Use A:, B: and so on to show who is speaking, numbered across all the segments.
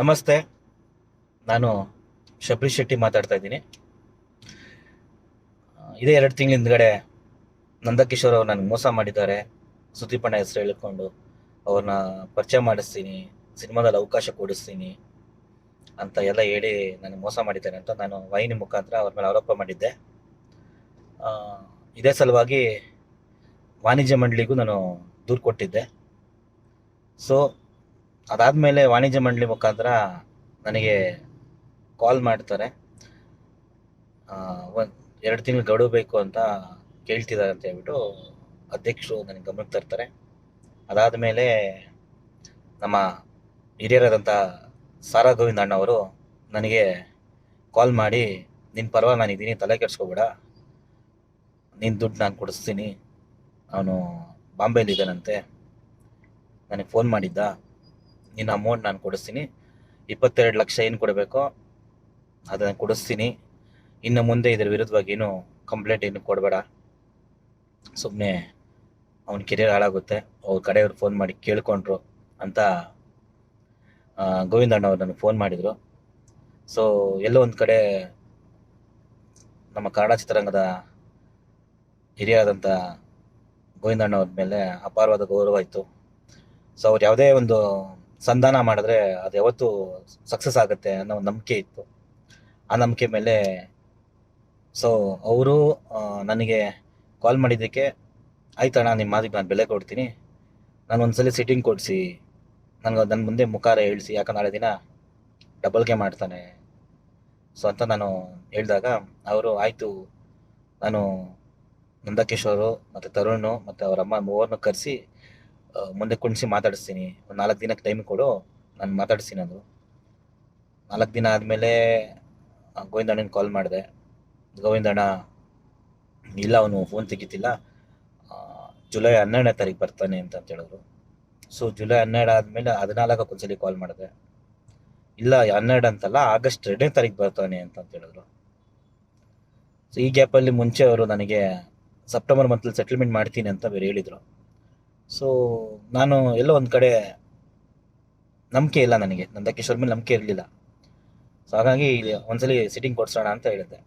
A: ನಮಸ್ತೆ. ನಾನು ಶಬರಿ ಶೆಟ್ಟಿ ಮಾತಾಡ್ತಾ ಇದ್ದೀನಿ. ಇದೇ ಎರಡು ತಿಂಗಳ ಹಿಂದ್ಗಡೆ ನಂದಕಿಶೋರ್ ಅವ್ರು ನನಗೆ ಮೋಸ ಮಾಡಿದ್ದಾರೆ. ಸುದೀಪಣ್ಣ ಹೆಸರು ಹೇಳಿಕೊಂಡು ಅವ್ರನ್ನ ಪರಿಚಯ ಮಾಡಿಸ್ತೀನಿ, ಸಿನಿಮಾದಲ್ಲಿ ಅವಕಾಶ ಕೊಡಿಸ್ತೀನಿ ಅಂತ ಎಲ್ಲ ಹೇಳಿ ನನಗೆ ಮೋಸ ಮಾಡಿದ್ದಾರೆ ಅಂತ ನಾನು ವಾಹಿನಿ ಮುಖಾಂತರ ಅವ್ರ ಮೇಲೆ ಆರೋಪ ಮಾಡಿದ್ದೆ. ಇದೇ ಸಲುವಾಗಿ ವಾಣಿಜ್ಯ ಮಂಡಳಿಗೂ ನಾನು ದೂರು ಕೊಟ್ಟಿದ್ದೆ. ಸೊ ಅದಾದಮೇಲೆ ವಾಣಿಜ್ಯ ಮಂಡಳಿ ಮುಖಾಂತರ ನನಗೆ ಕಾಲ್ ಮಾಡ್ತಾರೆ. ಒಂದು ಎರಡು ತಿಂಗಳು ಗಡುವು ಬೇಕು ಅಂತ ಕೇಳ್ತಿದ್ದಾರೆ ಅಂತ ಹೇಳ್ಬಿಟ್ಟು ಅಧ್ಯಕ್ಷರು ನನಗೆ ಗಮನಕ್ಕೆ ತರ್ತಾರೆ. ಅದಾದಮೇಲೆ ನಮ್ಮ ಹಿರಿಯರಾದಂಥ ಸಾರಾ ಗೋವಿಂದ ಅಣ್ಣವರು ನನಗೆ ಕಾಲ್ ಮಾಡಿ ನಿನ್ನ ಪರವಾಗಿ ನಾನು ಇದ್ದೀನಿ ತಲೆ ಕೆಡ್ಸ್ಕೊಬೇಡ. ನಿನ್ನ ದುಡ್ಡು ನಾನು ಕೊಡಿಸ್ತೀನಿ. ಅವನು ಬಾಂಬೆಲಿದ್ದಾನಂತೆ ನನಗೆ ಫೋನ್ ಮಾಡಿದ್ದ. ನಿನ್ನ ಅಮೌಂಟ್ ನಾನು ಕೊಡಿಸ್ತೀನಿ. ಇಪ್ಪತ್ತೆರಡು ಲಕ್ಷ ಏನು ಕೊಡಬೇಕೋ ಅದನ್ನು ಕೊಡಿಸ್ತೀನಿ. ಇನ್ನು ಮುಂದೆ ಇದರ ವಿರುದ್ಧವಾಗಿ ಏನು ಕಂಪ್ಲೇಂಟ್ ಏನು ಕೊಡಬೇಡ. ಸುಮ್ಮನೆ ಅವನ ಕೆರಿಯರ್ ಹಾಳಾಗುತ್ತೆ. ಅವ್ರ ಕಡೆಯವ್ರು ಫೋನ್ ಮಾಡಿ ಕೇಳ್ಕೊಂಡ್ರು ಅಂತ ಗೋವಿಂದಣ್ಣ ಅವ್ರು ನನಗೆ ಫೋನ್ ಮಾಡಿದರು. ಸೊ ಎಲ್ಲೋ ಒಂದು ಕಡೆ ನಮ್ಮ ಕನ್ನಡ ಚಿತ್ರರಂಗದ ಹಿರಿಯಾದಂಥ ಗೋವಿಂದಣ್ಣ ಅವ್ರ ಮೇಲೆ ಅಪಾರವಾದ ಗೌರವ ಇತ್ತು. ಸೊ ಅವ್ರು ಯಾವುದೇ ಒಂದು ಸಂಧಾನ ಮಾಡಿದ್ರೆ ಅದು ಯಾವತ್ತೂ ಸಕ್ಸಸ್ ಆಗುತ್ತೆ ಅನ್ನೋ ಒಂದು ನಂಬಿಕೆ ಇತ್ತು. ಆ ನಂಬಿಕೆ ಮೇಲೆ ಸೊ ಅವರು ನನಗೆ ಕಾಲ್ ಮಾಡಿದ್ದಕ್ಕೆ ಆಯ್ತಣ್ಣ ನಿಮ್ಮ ಮಾತಿಗೆ ನಾನು ಬೆಲೆ ಕೊಡ್ತೀನಿ. ನಾನು ಒಂದ್ಸಲಿ ಸಿಟ್ಟಿಂಗ್ ಕೊಡಿಸಿ. ನನಗೆ ನನ್ನ ಮುಂದೆ ಮುಖಾರ ಹೇಳಿಸಿ. ಯಾಕಂದ್ರೆ ನಾಳೆ ದಿನ ಡಬಲ್ಗೆ ಮಾಡ್ತಾನೆ. ಸೊ ಅಂತ ನಾನು ಹೇಳಿದಾಗ ಅವರು, ಆಯಿತು. ನಾನು ನಂದಕಿಶೋರು ಮತ್ತು ತರುಣ್, ಮತ್ತು ಅವರ ಅಮ್ಮ ಮೂವರನ್ನು ಕರೆಸಿ ಮುಂದೆ ಕುಣಿಸಿ ಮಾತಾಡಿಸ್ತೀನಿ. ಒಂದು ನಾಲ್ಕು ದಿನಕ್ಕೆ ಟೈಮ್ ಕೊಡು, ನಾನು ಮಾತಾಡಿಸ್ತೀನಿ ಅಂದರು ನಾಲ್ಕು ದಿನ ಆದಮೇಲೆ ಗೋವಿಂದಣ್ಣನ ಕಾಲ್ ಮಾಡಿದೆ. ಗೋವಿಂದಣ್ಣ ಇಲ್ಲ, ಅವನು ಫೋನ್ ತೆಗಿತಿಲ್ಲ. ಜುಲೈ ಹನ್ನೆರಡನೇ ತಾರೀಕು ಬರ್ತಾನೆ ಅಂತ ಹೇಳಿದ್ರು ಸೊ ಜುಲೈ ಹನ್ನೆರಡು ಆದಮೇಲೆ ಹದಿನಾಲ್ಕಕ್ಕೆ ಒಂದ್ಸಲಿ ಕಾಲ್ ಮಾಡಿದೆ. ಇಲ್ಲ, ಹನ್ನೆರಡು ಅಂತಲ್ಲ, ಆಗಸ್ಟ್ ಎರಡನೇ ತಾರೀಕು ಬರ್ತಾನೆ ಅಂತ ಹೇಳಿದ್ರು ಸೊ ಈ ಗ್ಯಾಪಲ್ಲಿ ಮುಂಚೆ ಅವರು ನನಗೆ ಸೆಪ್ಟೆಂಬರ್ ಮಂತಲ್ಲಿ ಸೆಟಲ್ಮೆಂಟ್ ಮಾಡ್ತೀನಿ ಅಂತ ಬೇರೆ ಹೇಳಿದರು. ಸೊ ನಾನು ಎಲ್ಲೋ ಒಂದು ಕಡೆ ನಂಬಿಕೆ ಇಲ್ಲ ನನಗೆ. ನಂದಕಿಶೋರ್ ಮೇಲೆ ನಂಬಿಕೆ ಇರಲಿಲ್ಲ. ಸೊ ಹಾಗಾಗಿ ಒಂದ್ಸಲಿ ಸಿಟ್ಟಿಂಗ್ ಕೊಡ್ಸೋಣ ಅಂತ ಹೇಳಿದ್ದೆ.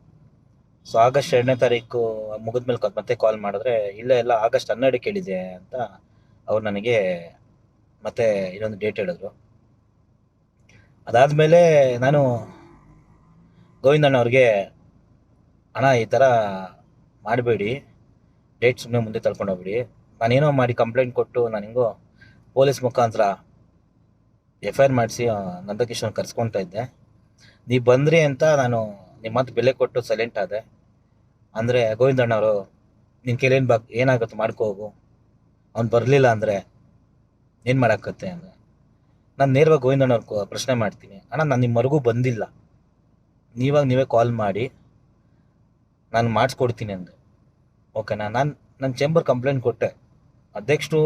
A: ಸೊ ಆಗಸ್ಟ್ ಎರಡನೇ ತಾರೀಕು ಮುಗಿದ್ಮೇಲೆ ಮೇಲೆ ಮತ್ತೆ ಕಾಲ್ ಮಾಡಿದ್ರೆ, ಇಲ್ಲ ಎಲ್ಲ ಆಗಸ್ಟ್ ಹನ್ನೆರಡು ಕೇಳಿದೆ ಅಂತ ಅವ್ರು ನನಗೆ ಮತ್ತೆ ಇನ್ನೊಂದು ಡೇಟ್ ಹೇಳಿದ್ರು. ಅದಾದಮೇಲೆ ನಾನು ಗೋವಿಂದಣ್ಣ ಅವ್ರಿಗೆ, ಅಣ್ಣ, ಈ ಥರ ಮಾಡಬೇಡಿ. ಡೇಟ್ ಸುಮ್ಮನೆ ಮುಂದೆ ತಳ್ಕೊಂಡು ಹೋಗ್ಬಿಡಿ. ನಾನೇನೋ ಮಾಡಿ ಕಂಪ್ಲೇಂಟ್ ಕೊಟ್ಟು ನಾನು ಹಿಂಗೋ ಪೊಲೀಸ್ ಮುಖಾಂತರ ಎಫ್ ಐ ಮಾಡಿಸಿ ನಂದಕಿಶೋರ್ ಕರ್ಸ್ಕೊತಾ ಇದ್ದೆ. ನೀವು ಬಂದ್ರಿ ಅಂತ ನಾನು ನಿಮ್ಮ ಮಾತು ಬೆಲೆ ಕೊಟ್ಟು ಸೈಲೆಂಟ್ ಆದೆ. ಅಂದರೆ ಗೋವಿಂದಣ್ಣವರು ನಿನ್ನ ಕೈಲೇನು ಬಾ ಏನಾಗುತ್ತೆ ಮಾಡ್ಕೋ ಹೋಗು. ಅವ್ನು ಬರಲಿಲ್ಲ ಅಂದರೆ ಏನು ಮಾಡೋಕ್ಕತ್ತೆ ಅಂದರೆ, ನಾನು ನೇರವಾಗಿ ಗೋವಿಂದಣ್ಣವ್ರು ಪ್ರಶ್ನೆ ಮಾಡ್ತೀನಿ. ಅಣ್ಣ, ನಾನು ನಿಮ್ಮವರೆಗೂ ಬಂದಿಲ್ಲ. ನೀವಾಗ ನೀವೇ ಕಾಲ್ ಮಾಡಿ. ನಾನು ಮಾಡಿಸ್ಕೊಡ್ತೀನಿ ಅಂದೆ. ಓಕೆನಾ? ನಾನು ನನ್ನ ಚೇಂಬರ್ ಕಂಪ್ಲೇಂಟ್ ಕೊಟ್ಟೆ. ಅಧ್ಯಕ್ಷರು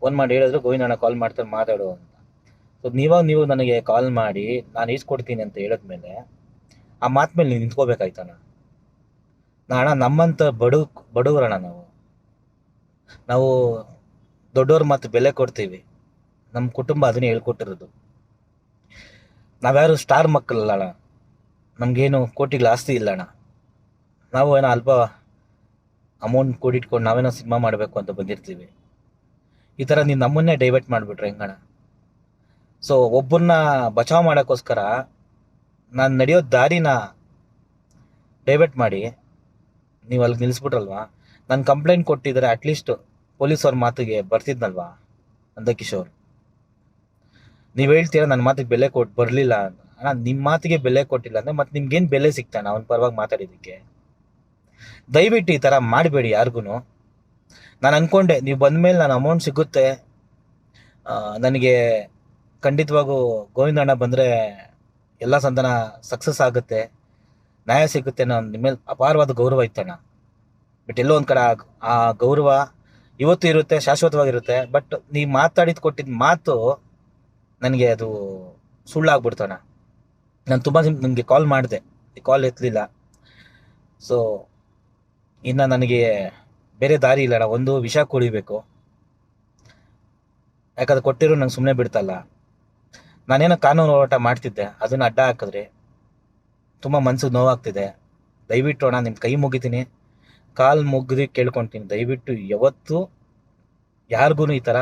A: ಫೋನ್ ಮಾಡಿ ಹೇಳಿದ್ರು ಗೋವಿಂದಣ್ಣ ಕಾಲ್ ಮಾಡ್ತಾರೆ, ಮಾತಾಡು ಅಂತ. ಸೊ ನೀವಾಗ ನೀವು ನನಗೆ ಕಾಲ್ ಮಾಡಿ, ನಾನು ಈಸ್ಕೊಡ್ತೀನಿ ಅಂತ ಹೇಳಿದ್ಮೇಲೆ, ಆ ಮಾತು ಮೇಲೆ ನೀವು ನಿಂತ್ಕೋಬೇಕಾಯ್ತಣ್ಣ. ಅಣ್ಣ ನಮ್ಮಂಥ ಬಡು ಬಡವರಣ್ಣ ನಾವು. ನಾವು ದೊಡ್ಡವ್ರ ಮಾತು ಬೆಲೆ ಕೊಡ್ತೀವಿ. ನಮ್ಮ ಕುಟುಂಬ ಅದನ್ನೇ ಹೇಳ್ಕೊಟ್ಟಿರೋದು. ನಾವ್ಯಾರು ಸ್ಟಾರ್ ಮಕ್ಕಳಲ್ಲ ಅಣ್ಣ. ನಮಗೇನು ಕೋಟಿಗಳ ಆಸ್ತಿ ಇಲ್ಲ ಅಣ್ಣ ನಾವು ಏನೋ ಅಲ್ಪ ಅಮೌಂಟ್ ಕೂಡಿಟ್ಕೊಂಡು ನಾವೇನೋ ಸಿನಿಮಾ ಮಾಡಬೇಕು ಅಂತ ಬಂದಿರ್ತೀವಿ. ಈ ಥರ ನೀನು ನಮ್ಮನ್ನೇ ಡೈವರ್ಟ್ ಮಾಡಿಬಿಟ್ರೆ ಹೆಂಗಣ? ಸೊ ಒಬ್ಬರನ್ನ ಬಚಾವ್ ಮಾಡೋಕ್ಕೋಸ್ಕರ ನಾನು ನಡೆಯೋ ದಾರಿನ ಡೈವರ್ಟ್ ಮಾಡಿ, ನೀವು ಅಲ್ಲಿಗೆ ನಿಲ್ಲಿಸ್ಬಿಟ್ರಲ್ವಾ ನಾನು ಕಂಪ್ಲೇಂಟ್ ಕೊಟ್ಟಿದ್ರೆ ಅಟ್ಲೀಸ್ಟ್ ಪೊಲೀಸವ್ರ ಮಾತಿಗೆ ಬರ್ತಿದ್ನಲ್ವಾ? ನಂದಕಿಶೋರ್. ನೀವು ಹೇಳ್ತೀರಾ ನನ್ನ ಮಾತಿಗೆ ಬೆಲೆ ಕೊಟ್ಟು ಬರಲಿಲ್ಲ ಅಣ್ಣ ನಿಮ್ಮ ಮಾತಿಗೆ ಬೆಲೆ ಕೊಟ್ಟಿಲ್ಲ ಅಂದರೆ ಮತ್ತೆ ನಿಮ್ಗೇನು ಬೆಲೆ ಸಿಗ್ತಾನೆ? ಅವನ ಪರವಾಗಿ ಮಾತಾಡಿದ್ದಕ್ಕೆ. ದಯವಿಟ್ಟು ಈ ಥರ ಮಾಡಬೇಡಿ ಯಾರಿಗೂ ನಾನು ಅಂದ್ಕೊಂಡೆ ನೀವು ಬಂದ ಮೇಲೆ ನಾನು ಅಮೌಂಟ್ ಸಿಗುತ್ತೆ. ನನಗೆ ಖಂಡಿತವಾಗೂ ಗೋವಿಂದಣ್ಣ ಬಂದರೆ ಎಲ್ಲ ಸಂತಾನ ಸಕ್ಸಸ್ ಆಗುತ್ತೆ. ನ್ಯಾಯ ಸಿಗುತ್ತೆ ನಾನು ನಿಮ್ಮ ಮೇಲೆ ಅಪಾರವಾದ ಗೌರವ ಇತ್ತಣ್ಣ ಬಟ್ ಎಲ್ಲೋ ಒಂದು ಕಡೆ ಆ- ಗೌರವ ಇವತ್ತು ಇರುತ್ತೆ, ಶಾಶ್ವತವಾಗಿರುತ್ತೆ. ಬಟ್ ನೀವು ಮಾತಾಡಿದ್ದು ಕೊಟ್ಟಿದ್ದ ಮಾತು ನನಗೆ ಅದು ಸುಳ್ಳಾಗ್ಬಿಡ್ತಣ್ಣ ನಾನು ತುಂಬ ನಿಮಗೆ ಕಾಲ್ ಮಾಡಿದೆ. ಕಾಲ್ ಎತ್ತಲಿಲ್ಲ ಸೊ ಇನ್ನು ನನಗೆ ಬೇರೆ ದಾರಿ ಇಲ್ಲಡ, ಒಂದು ವಿಷ ಕುಡಿಬೇಕು. ಯಾಕಂದ್ರೆ ಕೊಟ್ಟಿರೋ ನಂಗೆ ಸುಮ್ಮನೆ ಬಿಡ್ತಲ್ಲ. ನಾನೇನೋ ಕಾನೂನು ಹೋರಾಟ ಮಾಡ್ತಿದ್ದೆ, ಅದನ್ನ ಅಡ್ಡ ಹಾಕಿದ್ರೆ ತುಂಬ ಮನ್ಸಿಗೆ ನೋವಾಗ್ತಿದೆ. ದಯವಿಟ್ಟು ಅಣ್ಣ ನಿಮ್ಮ ಕೈ ಮುಗಿತೀನಿ. ಕಾಲು ಮುಗ್ದು ಕೇಳ್ಕೊತೀನಿ. ದಯವಿಟ್ಟು ಯಾವತ್ತು ಯಾರಿಗೂ ಈ ಥರ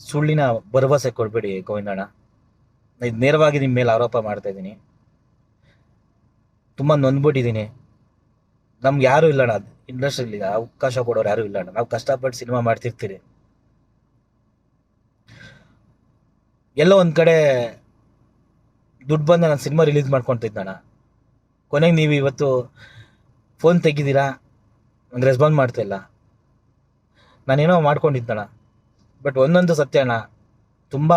A: ಸುಳ್ಳಿನ ಭರವಸೆ ಕೊಡಬೇಡಿ ಗೋವಿಂದಣ್ಣ ಇದು ನೇರವಾಗಿ ನಿಮ್ಮ ಮೇಲೆ ಆರೋಪ ಮಾಡ್ತಾ ಇದ್ದೀನಿ. ತುಂಬ ನೊಂದ್ಬಿಟ್ಟಿದ್ದೀನಿ. ನಮ್ಗೆ ಯಾರು ಇಲ್ಲ ಅಣ್ಣ ಇಂಡಸ್ಟ್ರಿಲಿ ಅವಕಾಶ ಕೊಡೋರು ಯಾರು ಇಲ್ಲ ಅಣ್ಣ ನಾವು ಕಷ್ಟಪಟ್ಟು ಸಿನಿಮಾ ಮಾಡ್ತಿರ್ತೀರಿ. ಎಲ್ಲೋ ಒಂದು ಕಡೆ ದುಡ್ಡು ಬಂದ ನಾನು ಸಿನಿಮಾ ರಿಲೀಸ್ ಮಾಡ್ಕೊತಿದ್ದಣ್ಣ ಕೊನೆಗೆ ನೀವು ಇವತ್ತು ಫೋನ್ ತೆಗಿದ್ದೀರಾ ನಂಗೆ ರೆಸ್ಪಾನ್ಸ್ ಮಾಡ್ತಿಲ್ಲ ನಾನೇನೋ ಮಾಡ್ಕೊಂಡಿದ್ದಣ್ಣ ಬಟ್ ಒಂದೊಂದು ಸತ್ಯ ಅಣ್ಣ, ತುಂಬ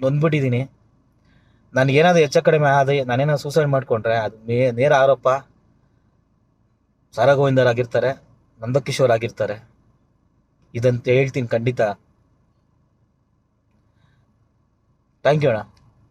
A: ನೊಂದ್ಬಿಟ್ಟಿದ್ದೀನಿ ನನಗೇನಾದರೂ ಹೆಚ್ಚು ಕಡಿಮೆ ಆದರೆ ನಾನೇನೋ ಸೂಸೈಡ್ ಮಾಡಿಕೊಂಡ್ರೆ ಅದು ನೇರ ಆರೋಪ. ಸಾರಾ ಗೋವಿಂದರ್ ಆಗಿರ್ತಾರೆ ನಂದಕಿಶೋರ್ ಆಗಿರ್ತಾರೆ ಇದಂತ ಹೇಳ್ತೀನಿ ಖಂಡಿತ. ಥ್ಯಾಂಕ್ ಯು ಅಣ್ಣ.